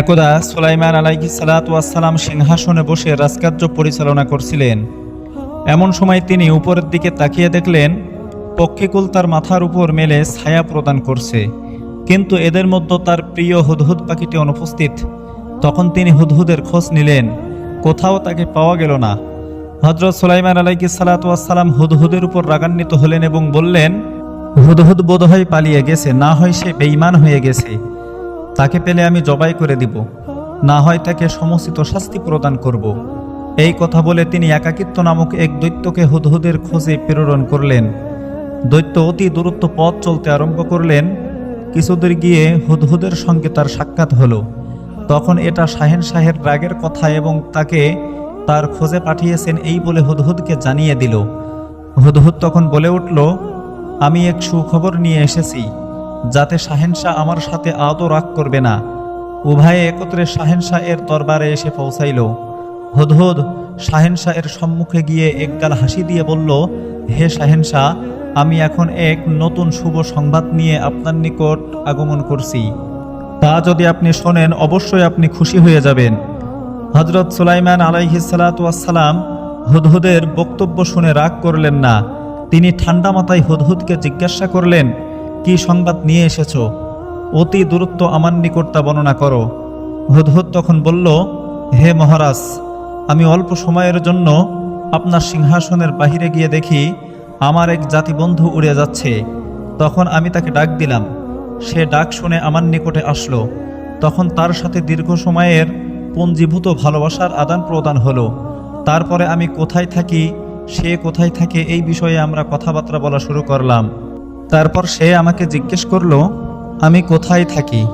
একদা সুলাইমান আলাইহি সালাতাম সিংহাসনে বসে রাজকার্য পরিচালনা করছিলেন। এমন সময় তিনি উপরের দিকে তাকিয়ে দেখলেন, পক্ষীকুল তার মাথার উপর মেলে ছায়া প্রদান করছে। কিন্তু এদের মধ্যে তার প্রিয় হুদহুদ পাখিটি অনুপস্থিত। তখন তিনি হুদহুদের খোঁজ নিলেন, কোথাও তাকে পাওয়া গেল না। হজরত সুলাইমান আলাইকি সালাতাম হুদহুদের উপর রাগান্বিত হলেন এবং বললেন, হুদহুদ বোধহয় পালিয়ে গেছে, না হয় সে বেইমান হয়ে গেছে। তাকে পেলে আমি জবাই করে দিব। না হয় তাকে সমুচিত শাস্তি প্রদান করব। এই কথা বলে তিনি একাকিত্ব নামক এক দৈত্যকে হুদহুদের খোঁজে প্রেরণ করলেন। দৈত্য অতি দূরত্ব পথ চলতে আরম্ভ করলেন। কিছুদূর গিয়ে হুদহুদের সঙ্গে তার সাক্ষাৎ হলো। তখন এটা শাহেন শাহের রাগের কথা এবং তাকে তার খোঁজে পাঠিয়েছেন এই বলে হুদহুদকে জানিয়ে দিল। হুদহুদ তখন বলে উঠল, আমি এক সুখবর নিয়ে এসেছি। যাতে শাহেনশাহ আমার সাথে আদৌ রাগ করবে না। উভয়ে একত্রে শাহেনশাহ এর দরবারে এসে পৌঁছাইল। হুদহুদ শাহেনশাহ এর সম্মুখে গিয়ে একগাল হাসি দিয়ে বলল, হে শাহেনশাহ, আমি এখন এক নতুন শুভ সংবাদ নিয়ে আপনার নিকট আগমন করছি। তা যদি আপনি শোনেন, অবশ্যই আপনি খুশি হয়ে যাবেন। হজরত সুলাইমান আলাইহিসালাম হুদহুদের বক্তব্য শুনে রাগ করলেন না। তিনি ঠান্ডা মাথায় হুদহুদকে জিজ্ঞাসা করলেন সংবাদ নিয়ে এসেছ? অতি দূরত্ব আমার নিকট তা বর্ণনা করো। হুদহুদ তখন বলল, হে মহারাজ, আমি অল্প সময়ের জন্য আপনার সিংহাসনের বাহিরে গিয়ে দেখি আমার এক জাতিবন্ধু উড়ে যাচ্ছে। তখন আমি তাকে ডাক দিলাম। সে ডাক শুনে আমার নিকটে আসলো। তখন তার সাথে দীর্ঘ সময়ের পঞ্জীভূত ভালোবাসার আদান প্রদান হলো। তারপরে আমি কোথায় থাকি, সে কোথায় থাকে এই বিষয়ে আমরা কথাবার্তা বলা শুরু করলাম। তারপর সে আমাকে জিজ্ঞেস করল, আমি কোথায় থাকি?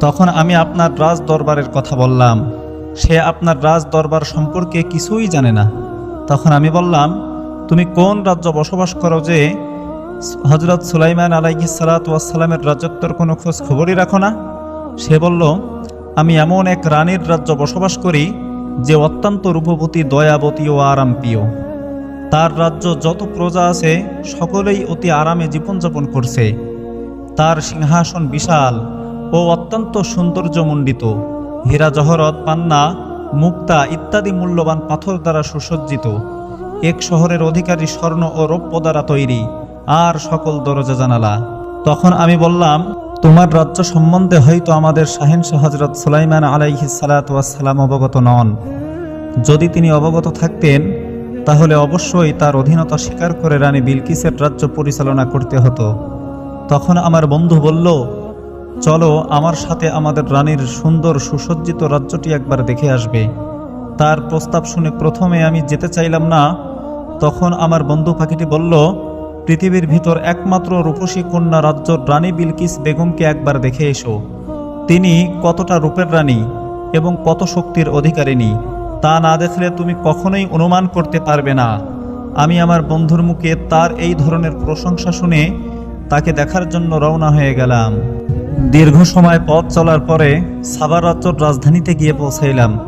তখন আমি আপনার রাজ দরবারের কথা বললাম। সে আপনার রাজ দরবার সম্পর্কে কিছুই জানে না। তখন আমি বললাম, তুমি কোন রাজ্য বসবাস করো যে হজরত সুলাইমান আলাইহি সালাতামের রাজত্বর কোনো খোঁজ খবরই রাখো না? সে বলল, আমি এমন এক রানীর রাজ্য বসবাস করি যে অত্যন্ত রূপবতী, দয়াবতী ও আরামপ্রিয়। তার রাজ্য যত প্রজা আছে, সকলেই অতি আরামে জীবনযাপন করছে। তার সিংহাসন বিশাল ও অত্যন্ত সৌন্দর্যমণ্ডিত। হীরা জহরত, পান্না, মুক্তা ইত্যাদি মূল্যবান পাথর দ্বারা সুসজ্জিত। এক শহরের অধিকারী স্বর্ণ ও রৌপ্য দ্বারা তৈরি, আর সকল দরজা জানালা। তখন আমি বললাম, তোমার রাজ্য সম্বন্ধে হয়তো আমাদের শাহিন হজরত সুলাইমান আলাইহি সালাতাম অবগত নন। যদি তিনি অবগত থাকতেন তাহলে অবশ্যই তার অধীনতা স্বীকার করে রানী বিলকিসের রাজ্য পরিচালনা করতে হতো। তখন আমার বন্ধু বলল, চলো, আমার সাথে আমাদের রানীর সুন্দর সুসজ্জিত রাজ্যটি একবার দেখে আসবে। তার প্রস্তাব শুনে প্রথমে আমি যেতে চাইলাম না। তখন আমার বন্ধু পাখিটি বলল, পৃথিবীর ভিতর একমাত্র রূপসী কন্যা রাজ্য রানী বিলকিস বেগমকে একবার দেখে এসো। তিনি কতটা রূপের রানী এবং কত শক্তির অধিকারিণী। তা না দেখলে তুমি কখনোই অনুমান করতে পারবে না। আমি আমার বন্ধুর মুখে তার এই ধরনের প্রশংসা শুনে তাকে দেখার জন্য রওনা হয়ে গেলাম। দীর্ঘ সময় পথ চলার পরে সাবার রাজ্যর রাজধানীতে গিয়ে পৌঁছাইলাম।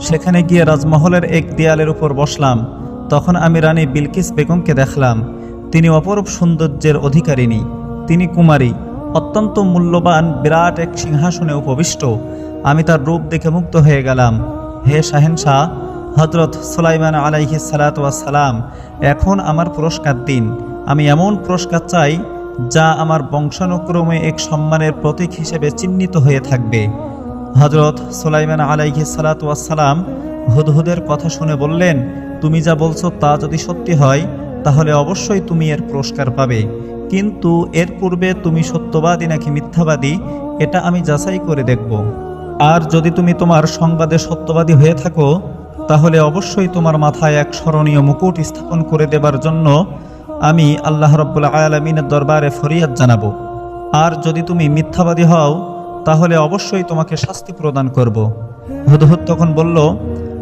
সেখানে গিয়ে রাজমহলের এক দেয়ালের উপর বসলাম। তখন আমি রানী বিলকিস বেগমকে দেখলাম। তিনি অপরূপ সৌন্দর্যের অধিকারিণী। তিনি কুমারী। অত্যন্ত মূল্যবান, বিরাট এক সিংহাসনে উপবিষ্ট। আমি তার রূপ দেখে মুক্ত হয়ে গেলাম। হে শাহেনশাহ হজরত সুলাইমান আলাইহি সালাম এখন আমার পুরস্কার দিন। আমি এমন পুরস্কার চাই যা আমার বংশানুক্রমে এক সম্মানের প্রতীক হিসেবে চিহ্নিত হয়ে থাকবে। হজরত সুলাইমান আলাইহি সালাম হুদহুদের কথা শুনে বললেন, তুমি যা বলছো তা যদি সত্যি হয়, তাহলে অবশ্যই তুমি এর পুরস্কার পাবে। কিন্তু এর পূর্বে তুমি সত্যবাদী নাকি মিথ্যাবাদী, এটা আমি যাচাই করে দেখব। আর যদি তুমি তোমার সংবাদে সত্যবাদী হয়ে থাকো, তাহলে অবশ্যই তোমার মাথায় এক স্মরণীয় মুকুট স্থাপন করে দেবার জন্য আমি আল্লাহ রব্বুল আলমিনের দরবারে ফরিয়াদ জানাব। আর যদি তুমি মিথ্যাবাদী হও, তাহলে অবশ্যই তোমাকে শাস্তি প্রদান করব। হুদহুদ তখন বলল,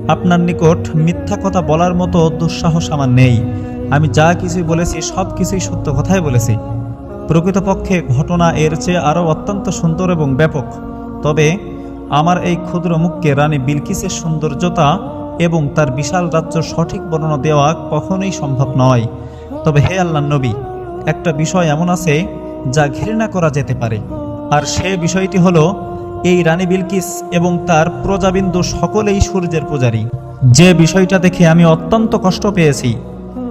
আপনার নিকট মিথ্যা কথা বলার মতো দুঃসাহস আমার নেই। আমি যা কিছুই বলেছি, সব কিছুই সত্য কথাই বলেছি। প্রকৃতপক্ষে ঘটনা এর চেয়ে আরও অত্যন্ত সুন্দর এবং ব্যাপক। তবে আমার এই ক্ষুদ্র মুখকে রানী বিলকিসের সৌন্দর্যতা এবং তার বিশাল রাজ্য সঠিক বর্ণনা দেওয়া কখনোই সম্ভব নয়। তবে হে আল্লাহ নবী, একটা বিষয় এমন আছে যা ঘৃণা করা যেতে পারে। আর সে বিষয়টি হলো, এই রানী বিলকিস এবং তার প্রজাবিন্দু সকলেই সূর্যের পূজারী। যে বিষয়টা দেখে আমি অত্যন্ত কষ্ট পেয়েছি।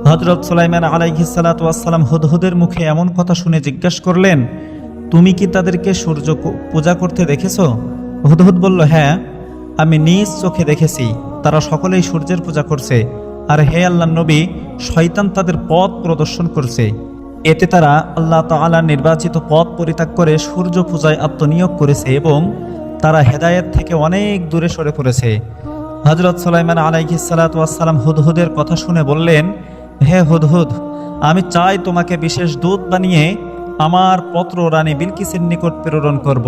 হজরত সুলাইমান আলাইহিসালাতাম হুদহুদের মুখে এমন কথা শুনে জিজ্ঞাসা করলেন, তুমি কি তাদেরকে সূর্য পূজা করতে দেখেছ? হুদহুদ বলল হ্যাঁ আমি নিজ চোখে দেখেছি, তারা সকলেই সূর্যের পূজা করছে। আর হে আল্লাহ নবী, শয়তান তাদের পথ প্রদর্শন করছে। এতে তারা আল্লাহ তাআলা নির্বাচিত পথ পরিত্যাগ করে সূর্য পূজায় আত্মনিয়োগ করেছে এবং তারা হেদায়েত থেকে অনেক দূরে সরে পড়েছে। হজরত সুলাইমান আলাইহি সালাতাম হুদহুদের কথা শুনে বললেন, হে হুদহুদ, আমি চাই তোমাকে বিশেষ দূত বানিয়ে আমার পত্র রানী বিলকিসের নিকট প্রেরণ করব।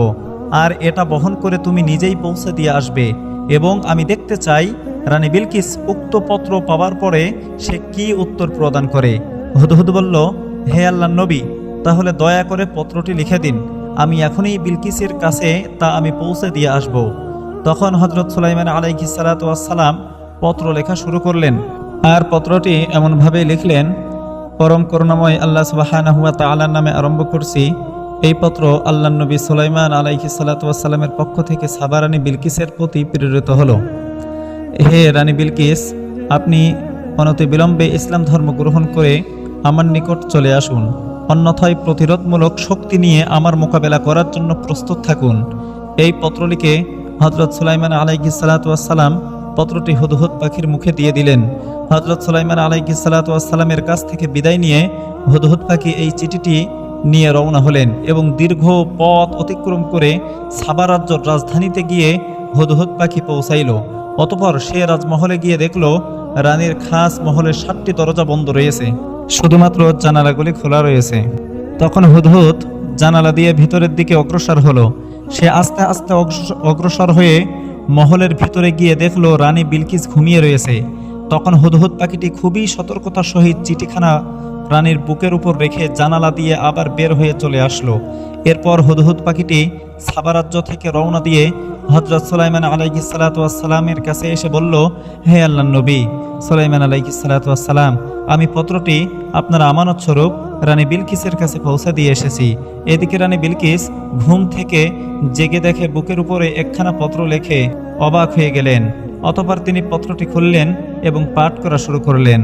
আর এটা বহন করে তুমি নিজেই পৌঁছে দিয়ে আসবে। এবং আমি দেখতে চাই, রানী বিলকিস উক্ত পত্র পাওয়ার পরে সে কি উত্তর প্রদান করে। হুদহুদ বলল, হে আল্লাহ নবী, তাহলে দয়া করে পত্রটি লিখে দিন। আমি এখনই বিলকিসের কাছে তা আমি পৌঁছে দিয়ে আসব। তখন হজরত সুলাইমান আলাইহি সালাতাম পত্র লেখা শুরু করলেন। আর পত্রটি এমনভাবে লিখলেন, পরম করুণাময় আল্লাহ সুবাহানাহুয়া তাআলার নামে আরম্ভ করছি। এই পত্র আল্লাহ নবী সুলাইমান আলাইহি সালাতামের পক্ষ থেকে সাবারানি বিলকিসের প্রতি প্রেরিত হল। হে রানী বিলকিস, আপনি অনতি বিলম্বে ইসলাম ধর্ম গ্রহণ করে আমার নিকট চলে আসুন। অন্যথায় প্রতিরোধমূলক শক্তি নিয়ে আমার মোকাবেলা করার জন্য প্রস্তুত থাকুন। এই পত্র পত্রটিকে হজরত সুলাইমান আলাইহি সালাতাম পত্রটি হুদহুদ পাখির মুখে দিয়ে দিলেন। হজরত সুলাইমান আলাইহি সালাতামের কাছ থেকে বিদায় নিয়ে হুদহুদ পাখি এই চিঠিটি নিয়ে রওনা হলেন এবং দীর্ঘ পথ অতিক্রম করে সাবা রাজ্যর রাজধানীতে গিয়ে হুদহুদ পাখি পৌঁছাইল। অতপর সে রাজমহলে গিয়ে দেখল, রানীর খাস মহলের সাতটি দরজা বন্ধ রয়েছে। শুধুমাত্র জানালাগুলি খোলা রয়েছে। তখন হুদহুদ জানালা দিয়ে ভিতরের দিকে অগ্রসর হলো। সে আস্তে আস্তে অগ্রসর হয়ে মহলের ভিতরে গিয়ে দেখল, রানী বিলকিস ঘুমিয়ে রয়েছে। তখন হুদহুদ পাখিটি খুবই সতর্কতার সহিত চিঠিখানা রানীর বুকের উপর রেখে জানালা দিয়ে আবার বের হয়ে চলে আসলো। এরপর হুদহুদ পাখিটি সাবারাজ্য থেকে রওনা দিয়ে হজরত সুলাইমান আলাইহি সালাতামের কাছে এসে বলল, হে আল্লাহ নবী, সুলাইমান আলাইহি সালাতাম আমি পত্রটি আপনার আমানত স্বরূপ রানী বিলকিসের কাছে পৌঁছে দিয়ে এসেছি। এদিকে রানী বিলকিস ঘুম থেকে জেগে দেখে বুকের উপরে একখানা পত্র লেখে, অবাক হয়ে গেলেন। অতপর তিনি পত্রটি খুললেন এবং পাঠ করা শুরু করলেন।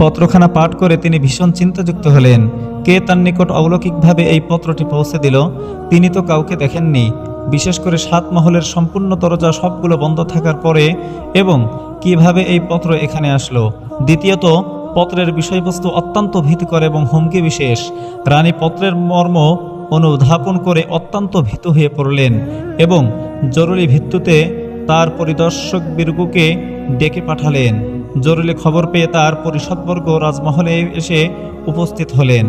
পত্রখানা পাঠ করে তিনি ভীষণ চিন্তাযুক্ত হলেন। কে তার নিকট অলৌকিকভাবে এই পত্রটি পৌঁছে দিল, তিনি তো কাউকে দেখেননি। বিশেষ করে সাত মহলের সম্পূর্ণ দরজা সবগুলো বন্ধ থাকার পরে এবং কীভাবে এই পত্র এখানে আসলো। দ্বিতীয়ত, পত্রের বিষয়বস্তু অত্যন্ত ভীতিকর এবং হুমকি বিশেষ। রানী পত্রের মর্ম অনুধাবন করে অত্যন্ত ভীত হয়ে পড়লেন এবং জরুরি ভিত্তিতে তার পরিদর্শক বীরগুকে ডেকে পাঠালেন। জরুরি খবর পেয়ে তার পরিষদবর্গ রাজমহলে এসে উপস্থিত হলেন।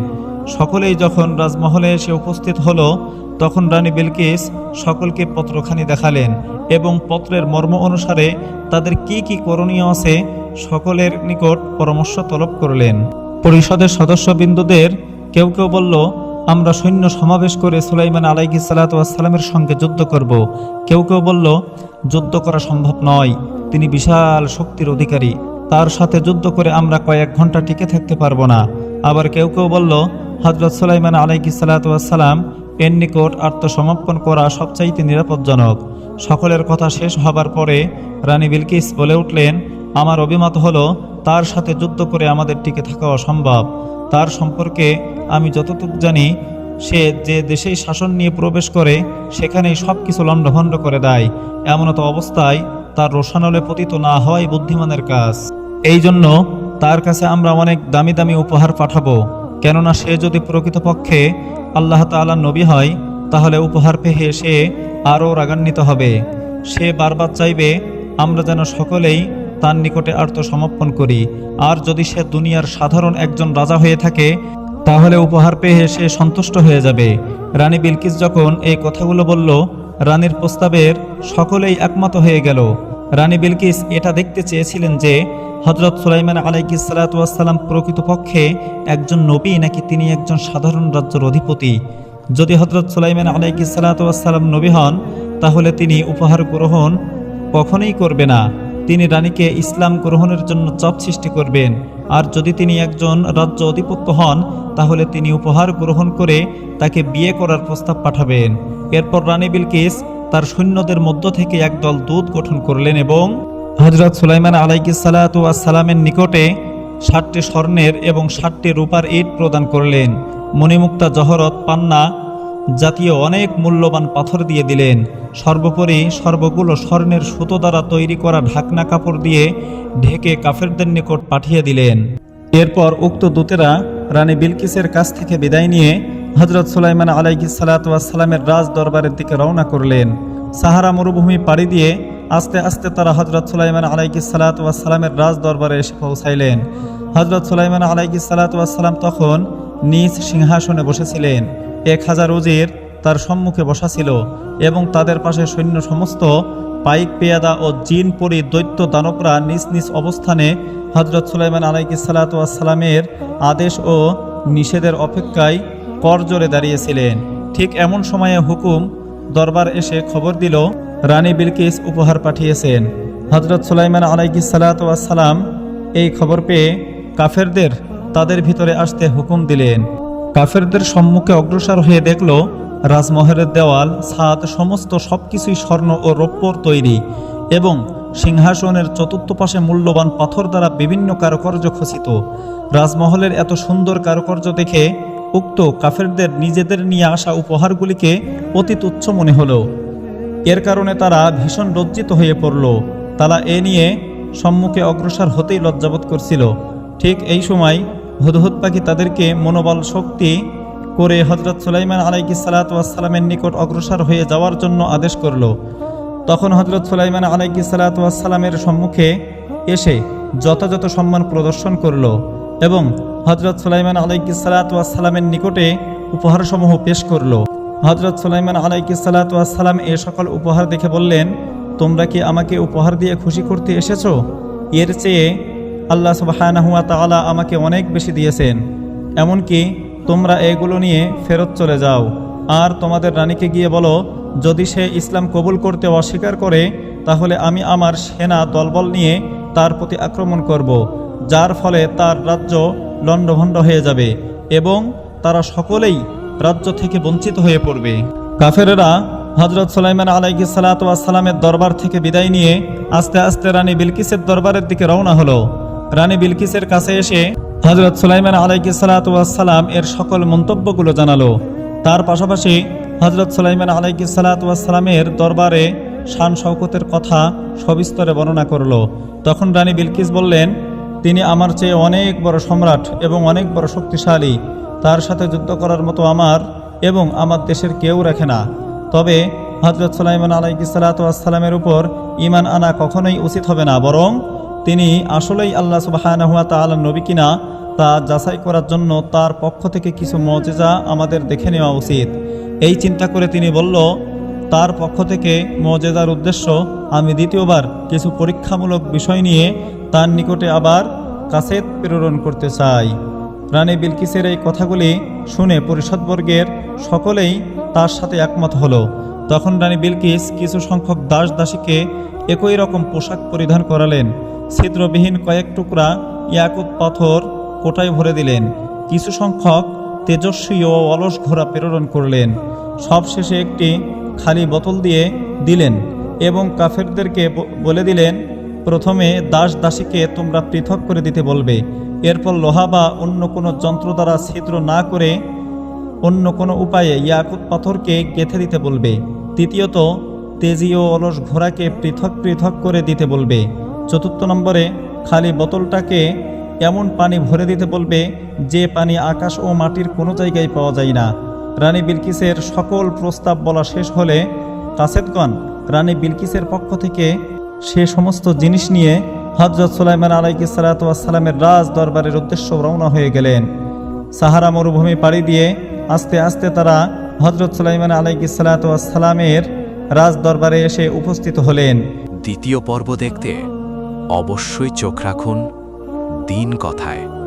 সকলেই যখন রাজমহলে এসে উপস্থিত হলো, তখন রানী বিলকিস সকলকে পত্রখানি দেখালেন এবং পত্রের মর্ম অনুসারে তাদের কি কি করণীয় আছে সকলের নিকট পরামর্শ তলব করলেন। পরিষদের সদস্যবৃন্দদের কেউ কেউ বলল, আমরা সৈন্য সমাবেশ করে সুলাইমান আলাইহি সালাতামের সঙ্গে যুদ্ধ করব। কেউ কেউ বলল, যুদ্ধ করা সম্ভব নয়। তিনি বিশাল শক্তির অধিকারী। তার সাথে যুদ্ধ করে আমরা কয়েক ঘণ্টা টিকে থাকতে পারব না। আবার কেউ কেউ বলল হজরত সুলাইমান আলাইহি সালাতাম এর নিকট আত্মসমর্পণ করা সবচাইতে নিরাপদজনক। সকলের কথা শেষ হবার পরে রানী বিলকিস বলে উঠলেন, আমার অভিমত হলো, তার সাথে যুদ্ধ করে আমাদের টিকে থাকা অসম্ভব। তার সম্পর্কে আমি যতটুকু জানি, সে যে দেশেই শাসন নিয়ে প্রবেশ করে, সেখানেই সব কিছু লণ্ডভণ্ড করে দেয়। এমনত অবস্থায় তার রোশানলে পতিত না হওয়াই বুদ্ধিমানের কাজ। এই জন্য তার কাছে আমরা অনেক দামি দামি উপহার পাঠাবো। কেননা সে যদি প্রকৃতপক্ষে আল্লাহ তাআলার নবী হয়, তাহলে উপহার পেয়ে সে আরও রাগান্বিত হবে। সে বারবার চাইবে, আমরা যেন সকলেই তার নিকটে আত্মসমর্পণ করি। আর যদি সে দুনিয়ার সাধারণ একজন রাজা হয়ে থাকে, তাহলে উপহার পেয়ে সে সন্তুষ্ট হয়ে যাবে। রানী বিলকিস যখন এই কথাগুলো বলল, রানীর প্রস্তাবের সকলেই একমত হয়ে গেল। রানী বিলকিস এটা দেখতে চেয়েছিলেন যে হজরত সুলাইমান আলাইকি সালাতাম প্রকৃতপক্ষে একজন নবী নাকি তিনি একজন সাধারণ রাজ্যের অধিপতি। যদি হজরত সুলাইমান আলাইকি সালাতাম নবী হন, তাহলে তিনি উপহার গ্রহণ কখনোই করবে না। তিনি রানীকে ইসলাম গ্রহণের জন্য চাপ সৃষ্টি করবেন। আর যদি তিনি একজন রাজ্য অধিপত্য হন, তাহলে তিনি উপহার গ্রহণ করে তাকে বিয়ে করার প্রস্তাব পাঠাবেন। এরপর রানী বিলকিস তার সৈন্যদের মধ্য থেকে একদল দূত গঠন করলেন এবং হজরত সুলাইমান আলাইকিসালামের নিকটে ষাটটি স্বর্ণের এবং ষাটটি রূপার ইট প্রদান করলেন। মণিমুক্তা জহরত পান্না জাতীয় অনেক মূল্যবান পাথর দিয়ে দিলেন। সর্বোপরি সর্বগুলো স্বর্ণের সুতো দ্বারা তৈরি করা ঢাকনা কাপড় দিয়ে ঢেকে কাফেরদের নিকট পাঠিয়ে দিলেন। এরপর উক্ত দূতেরা রানী বিলকিসের কাছ থেকে বিদায় নিয়ে হজরত সুলাইমান আলাইকি সালাতামের রাজ দরবারের দিকে রওনা করলেন। সাহারা মরুভূমি পাড়ি দিয়ে আস্তে আস্তে তারা হজরত সুলাইমান আলাইকি সালাতামের রাজ দরবারে এসে পৌঁছাইলেন। হজরত সুলাইমান আলাইকি সালাতাম তখন নিজ সিংহাসনে বসেছিলেন। এক হাজার উজির তার সম্মুখে বসা ছিল এবং তাদের পাশে সৈন্য সমস্ত পাইক পেয়াদা ও জিন পরি দৈত্য দানবরা নিজ নিজ অবস্থানে হজরত সুলাইমান আলাইকি সালাতামের আদেশ ও নিষেধের অপেক্ষায় করজোরে দাঁড়িয়েছিলেন। ঠিক এমন সময়ে হুকুম দরবার এসে খবর দিল, রানী বিলকিস উপহার পাঠিয়েছেন। হজরত সুলাইমান আলাইকি সালাতাম এই খবর পেয়ে কাফেরদের তাদের ভিতরে আসতে হুকুম দিলেন। কাফেরদের সম্মুখে অগ্রসর হয়ে দেখল, রাজমহলের দেওয়াল, ছাদ, সমস্ত সবকিছুই স্বর্ণ ও রৌপ্যর তৈরি এবং সিংহাসনের চতুর্থ পাশে মূল্যবান পাথর দ্বারা বিভিন্ন কারুকার্য খচিত। রাজমহলের এত সুন্দর কারুকার্য দেখে উক্ত কাফেরদের নিজেদের নিয়ে আসা উপহারগুলিকে অতি তুচ্ছ মনে হলো। এর কারণে তারা ভীষণ লজ্জিত হয়ে পড়ল। তারা এ নিয়ে সম্মুখে অগ্রসর হতেই লজ্জাবোধ করছিল। ঠিক এই সময় হুদহুদ পাখি তাদেরকে মনোবল শক্তি করে হজরত সুলাইমান আলাইকি সালাতামের নিকট অগ্রসর হয়ে যাওয়ার জন্য আদেশ করল। তখন হজরত সুলাইমান আলাইকি সালাতামের সম্মুখে এসে যথাযথ সম্মান প্রদর্শন করল। এবং হজরত সুলাইমান আলাইকি সালাতামের নিকটে উপহারসমূহ পেশ করল। হজরত সুলাইমান আলাইকি সালাতাম এ সকল উপহার দেখে বললেন, তোমরা কি আমাকে উপহার দিয়ে খুশি করতে এসেছ? এর চেয়ে আল্লাহ সুবাহানাহুয়া তাআলা আমাকে অনেক বেশি দিয়েছেন। এমনকি তোমরা এগুলো নিয়ে ফেরত চলে যাও। আর তোমাদের রানীকে গিয়ে বলো, যদি সে ইসলাম কবুল করতে অস্বীকার করে, তাহলে আমি আমার সেনা দলবল নিয়ে তার প্রতি আক্রমণ করব। যার ফলে তার রাজ্য লণ্ডভণ্ড হয়ে যাবে এবং তারা সকলেই রাজ্য থেকে বঞ্চিত হয়ে পড়বে। কাফেরেরা হজরত সুলাইমান আলাইকি সালাতামের দরবার থেকে বিদায় নিয়ে আস্তে আস্তে রানী বিলকিসের দরবারের দিকে রওনা হলো। রানী বিলকিসের কাছে এসে হজরত সুলাইমান আলাইকি সালাতাম এর সকল মন্তব্যগুলো জানালো। তার পাশাপাশি হজরত সুলাইমান আলাইকি সালাতামের দরবারে শান শওকতের কথা সবিস্তরে বর্ণনা করল। তখন রানী বিলকিস বললেন তিনি আমার চেয়ে অনেক বড় সম্রাট এবং অনেক বড় শক্তিশালী। তার সাথে যুদ্ধ করার মতো আমার এবং আমার দেশের কেউ রাখে না। তবে হজরত সুলাইমান আলাইকি সালাতামের উপর ইমান আনা কখনোই উচিত হবে না। বরং তিনি আসলেই আল্লাহ সুবাহানহুয়া তাআলা নবী কিনা তা যাচাই করার জন্য তার পক্ষ থেকে কিছু মজেজা আমাদের দেখে নেওয়া উচিত। এই চিন্তা করে তিনি বলল, তার পক্ষ থেকে মজেদার উদ্দেশ্য আমি দ্বিতীয়বার কিছু পরীক্ষামূলক বিষয় নিয়ে তার নিকটে আবার কাসেদ প্রেরণ করতে চাই। রানী বিলকিসের এই কথাগুলি শুনে পরিষদবর্গের সকলেই তার সাথে একমত হলো। তখন রানী বিলকিস কিছু সংখ্যক দাস দাসীকে একই রকম পোশাক পরিধান করালেন। ছিদ্রবিহীন কয়েক টুকরা ইয়াকুত পাথর কোটায় ভরে দিলেন। কিছু সংখ্যক তেজস্বী ও অলস ঘোড়া প্রেরণ করলেন। সবশেষে একটি খালি বোতল দিয়ে দিলেন এবং কাফেরদেরকে বলে দিলেন প্রথমে দাস দাসীকে তোমরা পৃথক করে দিতে বলবে। এরপর লোহা বা অন্য কোনো যন্ত্র দ্বারা ছিদ্র না করে অন্য কোনো উপায়ে ইয়াকুত পাথরকে গেঁথে দিতে বলবে। তৃতীয়ত তেজি ও অলস ঘোড়াকে পৃথক পৃথক করে দিতে বলবে। চতুর্থ নম্বরে, খালি বোতলটাকে এমন পানি ভরে দিতে বলবে যে পানি আকাশ ও মাটির কোনো জায়গায় পাওয়া যায় না। রানী বিলকিসের সকল প্রস্তাব বলা শেষ হলে কাসেদগণ রানী বিলকিসের পক্ষ থেকে সে সমস্ত জিনিস নিয়ে হজরত সুলাইমান আলাইকি সালাতামের রাজ দরবারের উদ্দেশ্য রওনা হয়ে গেলেন। সাহারা মরুভূমি পাড়ি দিয়ে আস্তে আস্তে তারা হজরত সুলাইমান আলাইকি সালাতামের রাজ দরবারে এসে উপস্থিত হলেন। দ্বিতীয় পর্ব দেখতে অবশ্যই চোখ রাখুন, দিন কথায়।